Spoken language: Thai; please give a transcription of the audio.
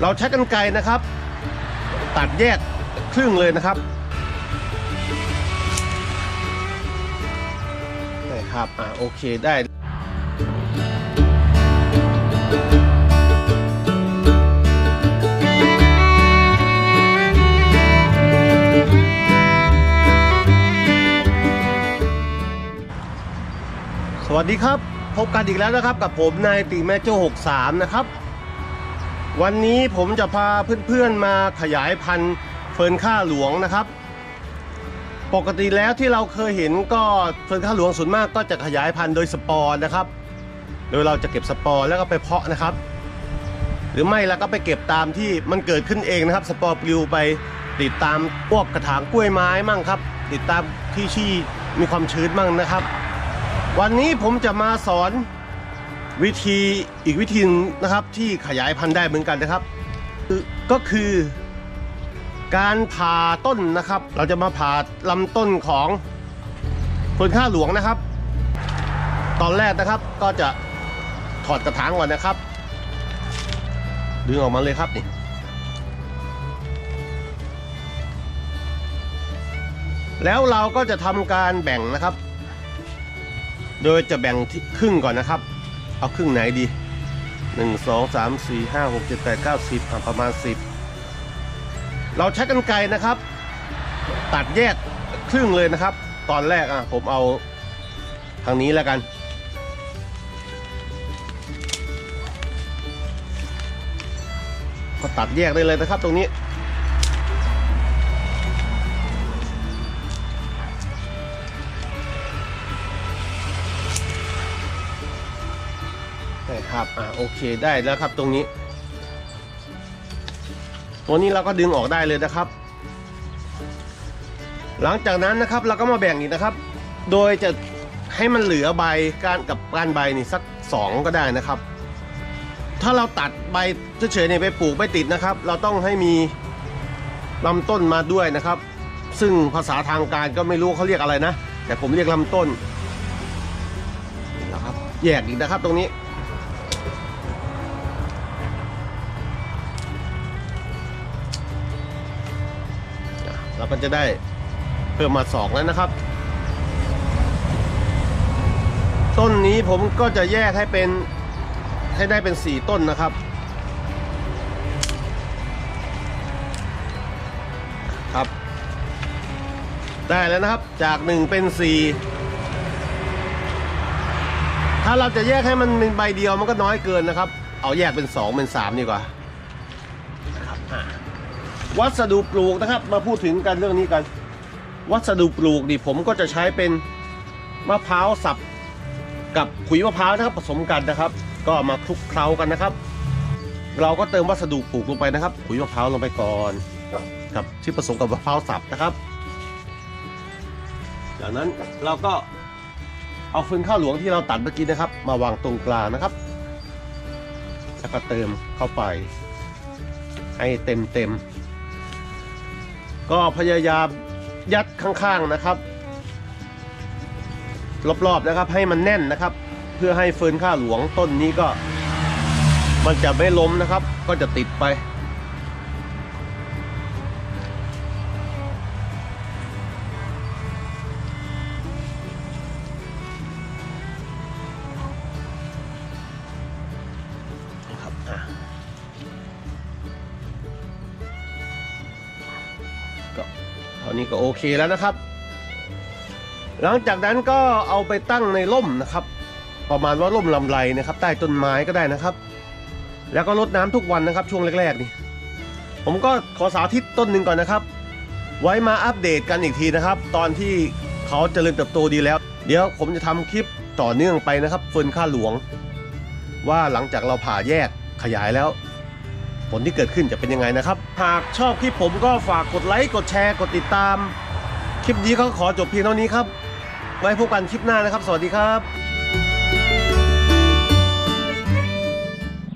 เราใช้กันไกรนะครับ ตัดแยกครึ่งเลยนะครับนี่ครับอ่าโอเคได้สวัสดีครับ พบกันอีกแล้วนะครับกับผมนายตีแม่โจ้63 นะครับ วันนี้ผมจะพาเพื่อนๆมาขยายพันธุ์เฟิร์นข้าหลวงนะครับ ปกติแล้วที่เราเคยเห็นก็เฟิร์นข้าหลวงส่วนมากก็จะขยายพันธุ์โดยสปอร์นะครับ โดยเราจะเก็บสปอร์แล้วก็ไปเพาะนะครับ หรือไม่แล้วก็ไปเก็บตามที่มันเกิดขึ้นเองนะครับ สปอร์ปลิวไปติดตามพวกกระถางกล้วยไม้มั่งครับ ติดตามที่ที่มีความชื้นมั่งนะครับ วันนี้ผมจะมาสอน วิธีอีกวิธีนะครับที่ขยายพันธุ์ได้เหมือนกันนะครับ ก็คือการผ่าต้นนะครับ เราจะมาผ่าลำต้นของคนข้าหลวงนะครับ ตอนแรกนะครับก็จะถอดกระถางก่อนนะครับดึงออกมาเลยครับนี่แล้วเราก็จะทำการแบ่งนะครับ โดยจะแบ่งที่ครึ่งก่อนนะครับ เอาครึ่งไหนดี 1 2 3 4 5 6 7 8 9 10อะประมาณ 10 เราใช้กันไกนะครับ ตัดแยกครึ่งเลยนะครับ ตอนแรกอะผมเอาทางนี้แล้วกัน ก็ตัดแยกได้เลยนะครับตรงนี้ ใช่ครับอ่าโอเคได้แล้วครับตรงนี้ ตัวนี้เราก็ดึงออกได้เลยนะครับ หลังจากนั้นนะครับเราก็มาแบ่งอีกนะครับ โดยจะให้มันเหลือใบก้ารกับก้ารใบนี่สักสองก็ได้นะครับ ถ้าเราตัดใบเฉยๆเนี่ยไปปลูกไม่ติดนะครับ เราต้องให้มีลำต้นมาด้วยนะครับ ซึ่งภาษาทางการก็ไม่รู้เขาเรียกอะไรนะ แต่ผมเรียกลำต้นนะครับแยกอีกนะครับตรงนี้ เราก็จะได้เพิ่มมาสองแล้วนะครับ ต้นนี้ผมก็จะแยกให้เป็นให้ได้เป็นสี่ต้นนะครับครับ ได้แล้วนะครับจากหนึ่งเป็นสี่ถ้าเราจะแยกให้มันเป็นใบเดียวมันก็น้อยเกินนะครับ เอาแยกเป็นสองเป็นสามดีกว่านะครับอ่า วัสดุปลูกนะครับ มาพูดถึงกันเรื่องนี้กัน วัสดุปลูกนี่ผมก็จะใช้เป็นมะพร้าวสับกับขุยมะพร้าวนะครับผสมกันนะครับ ก็มาคลุกเคล้ากันนะครับ เราก็เติมวัสดุปลูกลงไปนะครับ ขุยมะพร้าวลงไปก่อนกับที่ผสมกับมะพร้าวสับนะครับ จากนั้นเราก็เอาฟืนข้าวหลวงที่เราตัดเมื่อกี้นะครับ มาวางตรงกลางนะครับ แล้วก็เติมเข้าไป ให้เต็มเต็ม ก็พยายามยัดข้างๆนะครับ รอบๆนะครับให้มันแน่นนะครับ เพื่อให้เฟิร์นข้าหลวงต้นนี้ก็ มันจะไม่ล้มนะครับ ก็จะติดไป เท่านี้ก็โอเคแล้วนะครับ หลังจากนั้นก็เอาไปตั้งในร่มนะครับ ประมาณว่าร่มลำไรนะครับ ใต้ต้นไม้ก็ได้นะครับ แล้วก็รดน้ำทุกวันนะครับ ช่วงแรกๆนี่ผมก็ขอสาธิตต้นหนึ่งก่อนนะครับ ไว้มาอัปเดตกันอีกทีนะครับ ตอนที่เขาเจริญเติบโตดีแล้ว เดี๋ยวผมจะทำคลิปต่อเนื่องไปนะครับเฟิร์นข้าหลวง ว่าหลังจากเราผ่าแยกขยายแล้ว ผลที่เกิดขึ้นจะเป็นยังไงนะครับ หากชอบคลิปผมก็ฝากกดไลค์กดแชร์กดติดตาม คลิปนี้ก็ขอจบเพียงเท่านี้ครับ ไว้พบกันคลิปหน้านะครับ สวัสดีครับ